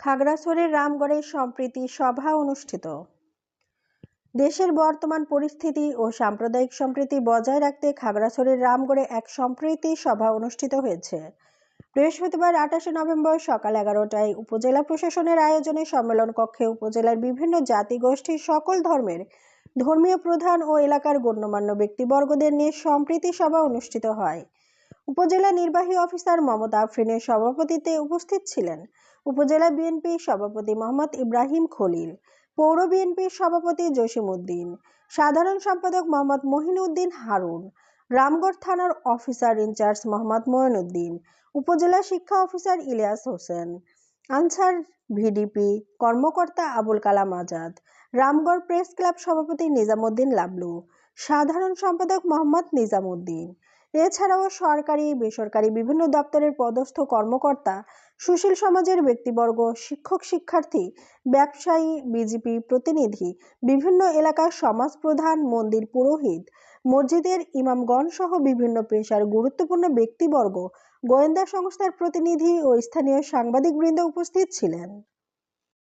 খাগড়াছড়ির রামগড়ে সম্প্রীতি সভা অনুষ্ঠিত। দেশের বর্তমান পরিস্থিতি ও সাম্প্রদায়িক সম্প্রীতি বজায় রাখতে খাগড়াছড়ির রামগড়ে এক সম্প্রীতি সভা অনুষ্ঠিত হয়েছে। বৃহস্পতিবার আঠাশে নভেম্বর সকাল এগারোটায় উপজেলা প্রশাসনের আয়োজনে সম্মেলন কক্ষে উপজেলার বিভিন্ন জাতি গোষ্ঠীর সকল ধর্মের ধর্মীয় প্রধান ও এলাকার গণ্যমান্য ব্যক্তিবর্গদের নিয়ে সম্প্রীতি সভা অনুষ্ঠিত হয়। উপজেলা নির্বাহী অফিসার মমতা আফরিনের সভাপতিত্বে উপস্থিত ছিলেন উপজেলা বিএনপি সভাপতি মোহাম্মদ ইব্রাহিম খলিল, পৌর বিএনপির সভাপতি জসিম উদ্দিন সাধারণ সম্পাদক মোহাম্মদ মহিনউদ্দিন হারুন, রামগড় থানার অফিসার ইনচার্জ মোহাম্মদ মঈনুদ্দিন উপজেলা শিক্ষা অফিসার ইলিয়াস হোসেন, আনসার ভিডিপি কর্মকর্তা আবুল কালাম আজাদ, রামগড় প্রেস ক্লাব সভাপতি নিজামুদ্দিন লাবলু, সাধারণ সম্পাদক মোহাম্মদ নিজামুদ্দিন এছাড়াও সরকারি, বেসরকারি বিভিন্ন দপ্তরের পদস্থ কর্মকর্তা, সুশীল সমাজের ব্যক্তিবর্গ, শিক্ষক, শিক্ষার্থী, ব্যবসায়ী, বিজেপি প্রতিনিধি, বিভিন্ন এলাকার সমাজ প্রধান, মন্দির পুরোহিত, মসজিদের ইমামগণ সহ বিভিন্ন পেশার গুরুত্বপূর্ণ ব্যক্তিবর্গ, গোয়েন্দা সংস্থার প্রতিনিধি ও স্থানীয় সাংবাদিকবৃন্দ উপস্থিত ছিলেন।